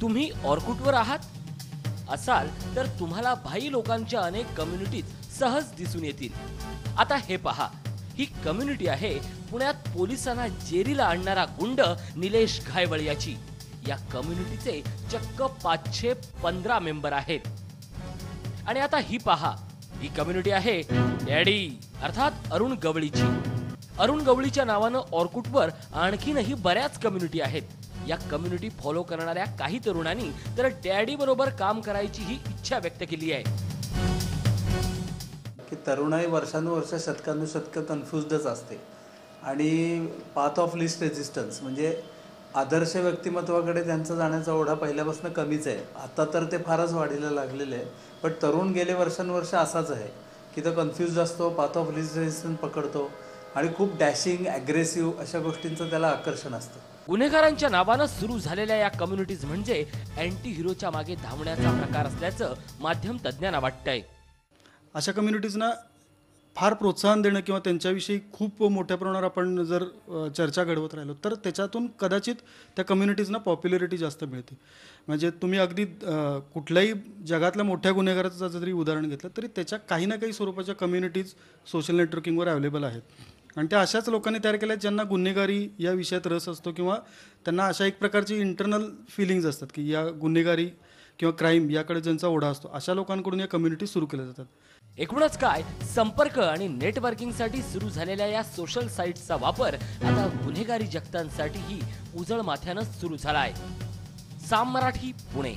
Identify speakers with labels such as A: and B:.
A: तुम्ही ऑर्कुटवर आहात? असाल तर तुम्हाला भाई लोकांच्या अनेक कम्युनिटीज सहज दिसून येतील. आता हे पहा. ही कम्युनिटी आहे पुण्यात पोलिसांना जेरीला आणणारा गुंड निलेश घायवळ याची. या कम्युनिटीचे चक्क पाचशे पंधरा मेंबर आहेत. आणि आता ही पहा. ही कम्युनिटी आहे डॅडी अर्थात अरुण गवळीची. अरुण गवळीच्या नावानं ऑर्कुटवर आणखीनही बऱ्याच कम्युनिटी आहेत. या कम्युनिटी फॉलो करणाऱ्या काही तरुणांनी तर डॅडी बरोबर काम करायची ही इच्छा व्यक्त केली आहे.
B: की तरुणाई वर्षानुवर्ष शतकानुशतकं कन्फ्युजच असते. आणि पाथ ऑफ लिस्ट रेजिस्टन्स म्हणजे आदर्श व्यक्तिमत्वाकडे त्यांचा जाण्याचा ओढा पहिल्यापासून कमीच आहे. आता तर ते फारच वाढीला लागलेले आहे पण तरुण गेले वर्षानुवर्ष असाच आहे. की तो कन्फ्यूज असतो पाथ ऑफ लिस्ट रेजिस्टन्स पकडतो. आणि खूप डॅशिंग ॲग्रेसिव्ह अशा गोष्टींचं त्याला आकर्षण असतं.
A: गुन्हेगारांच्या नावानं सुरू झालेल्या या कम्युनिटीज म्हणजे अँटी हिरोच्या मागे धावण्याचा प्रकार असल्याचं माध्यम तज्ज्ञांना वाटतंय.
C: अशा कम्युनिटीजना फार प्रोत्साहन देणं किंवा त्यांच्याविषयी खूप मोठ्या प्रमाणावर आपण जर चर्चा घडवत राहिलो तर त्याच्यातून कदाचित त्या कम्युनिटीजना पॉप्युलरिटी जास्त मिळते. म्हणजे तुम्ही अगदी कुठल्याही जगातल्या मोठ्या गुन्हेगाराचं जरी उदाहरण घेतलं तरी त्याच्या काही ना काही स्वरूपाच्या कम्युनिटीज सोशल नेटवर्किंगवर अवेलेबल आहेत. आणि त्या अशाच लोकांनी तयार केल्या आहेत ज्यांना गुन्हेगारी या विषयात रस असतो किंवा त्यांना अशा एक प्रकारची इंटरनल फिलिंग्ज असतात की या गुन्हेगारी किंवा क्राईम याकडे ज्यांचा ओढा असतो अशा लोकांकडून या कम्युनिटी सुरू केल्या जातात.
A: एकूणच काय संपर्क आणि नेटवर्किंगसाठी सुरू झालेल्या या सोशल साईट्सचा वापर आता गुन्हेगारी जगतांसाठीही उजळ माथ्यानं सुरू झालाय. साम मराठी पुणे.